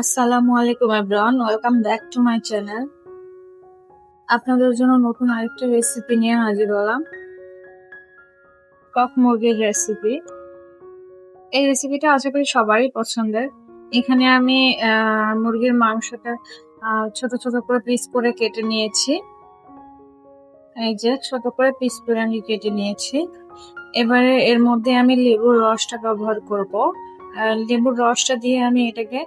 আসসালামু আলাইকুম everyone welcome back to my channel আপনাদের জন্য নতুন আরেকটা রেসিপি নিয়ে হাজির হলাম। কক মুরগির রেসিপি এই রেসিপিটা আশা করি সবারই পছন্দের। এখানে আমি মুরগির মাংসটা ছোট ছোট করে পিস করে কেটে নিয়েছি। এই যে ছোট করে পিস করে আমি কেটে নিয়েছি। এবারে এর মধ্যে আমি লেবুর রসটা ব্যবহার করব। লেবুর রসটা দিয়ে আমি এটাকে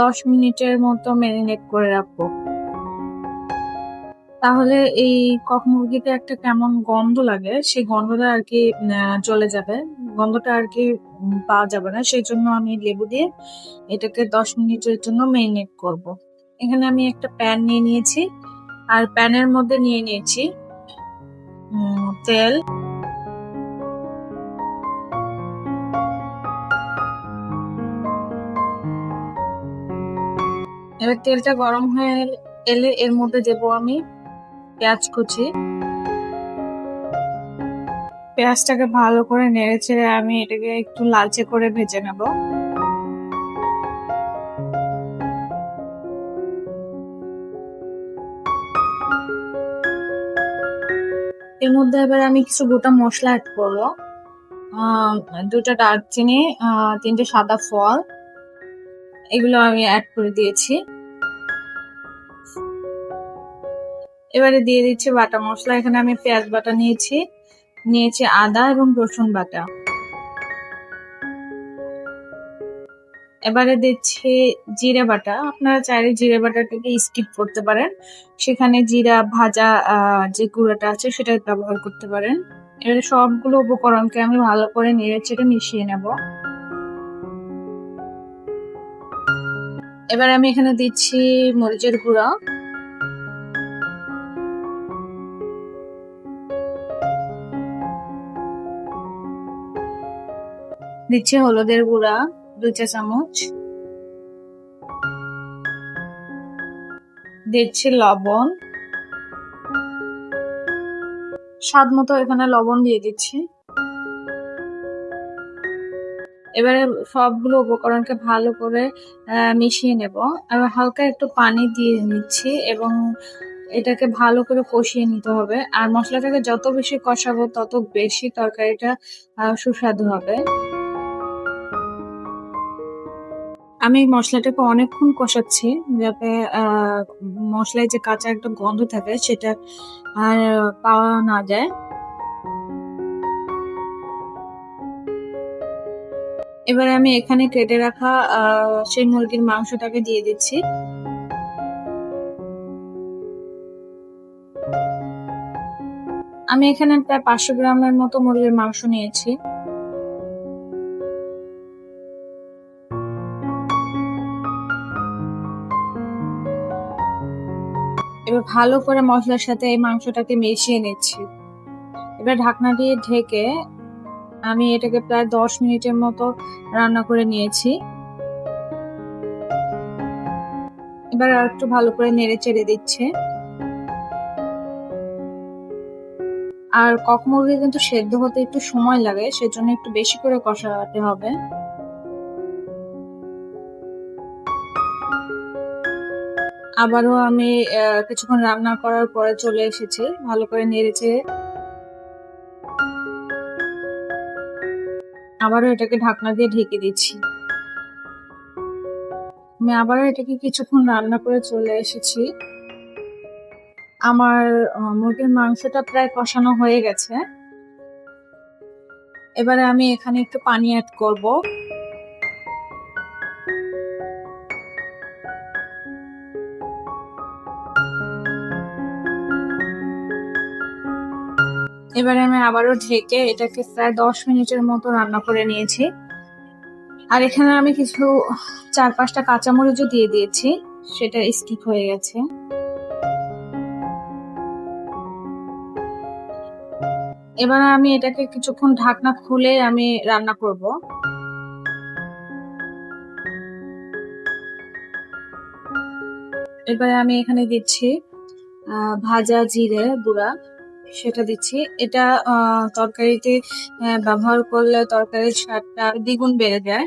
দশ মিনিটের মতো ম্যারিনেট করে রাখব। তাহলে এই কক মুরগিতে একটা কেমন গন্ধ লাগে, সেই গন্ধটা আর কি চলে যাবে। গন্ধটা আর কি পাওয়া যাবে না, সেই জন্য আমি লেবু দিয়ে এটাকে দশ মিনিটের জন্য ম্যারিনেট করব। এখানে আমি একটা প্যান নিয়ে নিয়েছি, আর প্যানের মধ্যে নিয়ে নিয়েছি তেল। এবার তেলটা গরম হয়ে এলে এর মধ্যে দেবো আমি পেঁয়াজ কুচি। পেঁয়াজটাকে ভালো করে নেড়ে ছেড়ে আমি এটাকে একটু লালচে করে ভেজে নেব। এর মধ্যে এবার আমি কিছু গোটা মশলা অ্যাড করব। দুটা দারচিনি তিনটে সাদা ফল, এগুলো আমি অ্যাড করে দিয়েছি। এবারে দিয়ে দিচ্ছি বাটা মশলা। এখানে আমি পেঁয়াজ বাটা নিয়েছি। নিয়েছি আদা এবং রসুন বাটা। এবারে দিচ্ছি জিরে বাটা। আপনারা চাইলে জিরে বাটাটাকে স্কিপ করতে পারেন। সেখানে জিরা, ভাজা যে গুঁড়োটা আছে সেটা ব্যবহার করতে পারেন। এবারে সবগুলো উপকরণকে আমি ভালো করে নেড়ে চেড়ে মিশিয়ে নেব। এবার আমি এখানে দিচ্ছি মরিচের গুঁড়া। দিচ্ছি হলুদের গুঁড়া, দুই চা চামচ। দিচ্ছি লবণ। স্বাদ মতো এখানে লবণ দিয়ে দিচ্ছি। এবারে সবগুলো উপকরণকে ভালো করে মিশিয়ে নেব। আর হালকা একটু পানি দিয়ে নিচ্ছি এবং এটাকে ভালো করে কষিয়ে নিতে হবে। আর মশলাটাকে যত বেশি কষাবো, তত বেশি তরকারিটা সুস্বাদু হবে। আমি মশলাটাকে অনেকক্ষণ কষাচ্ছি যাতে মশলায় যে কাঁচা একটা গন্ধ থাকে সেটা আর পাওয়া না যায়। এবারে আমি এখানে কেটে রাখা সেই মুরগির মাংসটাকে দিয়ে দিচ্ছি। আমি এখানে প্রায় পাঁচশো গ্রামের মতো মুরগির মাংস নিয়েছি। এবার ভালো করে মশলার সাথে এই মাংসটাকে মিশিয়ে নিচ্ছি। এবার ঢাকনা দিয়ে ঢেকে আমি এটাকে প্রায় দশ মিনিটের মতো রান্না করে নিয়েছি। এবার আর একটু ভালো করে নেড়ে চেড়ে দিচ্ছে। আর কক মুরগি কিন্তু সেদ্ধ হতে একটু সময় লাগে, সেজন্য একটু বেশি করে কষাতে হবে। আবারও আমি কিছুক্ষণ রান্না করার পরে চলে এসেছি। ভালো করে নেড়েছে আবারও এটাকে ঢাকনা দিয়ে ঢেকে দিচ্ছি। আমি আবারও এটাকে কিছুক্ষণ রান্না করে চলে এসেছি। আমার মুরগির মাংসটা প্রায় কষানো হয়ে গেছে। এবারে আমি এখানে একটু পানি অ্যাড করব। এবারে আমি আবারও ঢেকে এটাকে প্রায় দশ মিনিটের মতো রান্না করে নিয়েছি। আর এখানে আমি কিছু চার পাঁচটা কাঁচামরিচও দিয়ে দিয়েছি, সেটা স্কিপ হয়ে গেছে। এবার আমি এটাকে কিছুক্ষণ ঢাকনা খুলে আমি রান্না করব। এবারে আমি এখানে দিচ্ছি ভাজা জিরে গুঁড়া। সেটা দিচ্ছি। এটা তরকারিতে ব্যবহার করলে তরকারির স্বাদটা দ্বিগুণ বেড়ে যায়।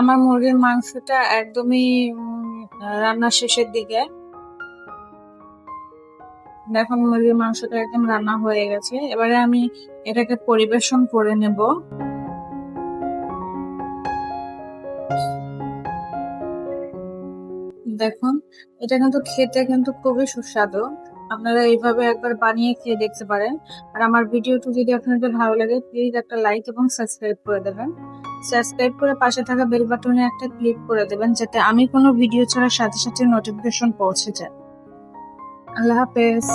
আমার মুরগির মাংসটা একদমই রান্না শেষের দিকে। দেখুন, মুরগির মাংসটা একদম রান্না হয়ে গেছে। এবারে আমি এটাকে পরিবেশন করে নেব। দেখুন, এটা কিন্তু খেতে কিন্তু খুবই সুস্বাদু। আপনারা এইভাবে একবার বানিয়ে খেয়ে দেখতে পারেন। আর আমার ভিডিওটি যদি আপনাদের ভালো লাগে প্লিজ একটা লাইক এবং সাবস্ক্রাইব করে দেবেন। সাবস্ক্রাইব করে পাশে থাকা বেল বাটনে একটা ক্লিক করে দেবেন, যাতে আমি কোনো ভিডিও ছাড়ার সাথে সাথে নোটিফিকেশন পৌঁছে যায়। আল্লাহ হাফেজ।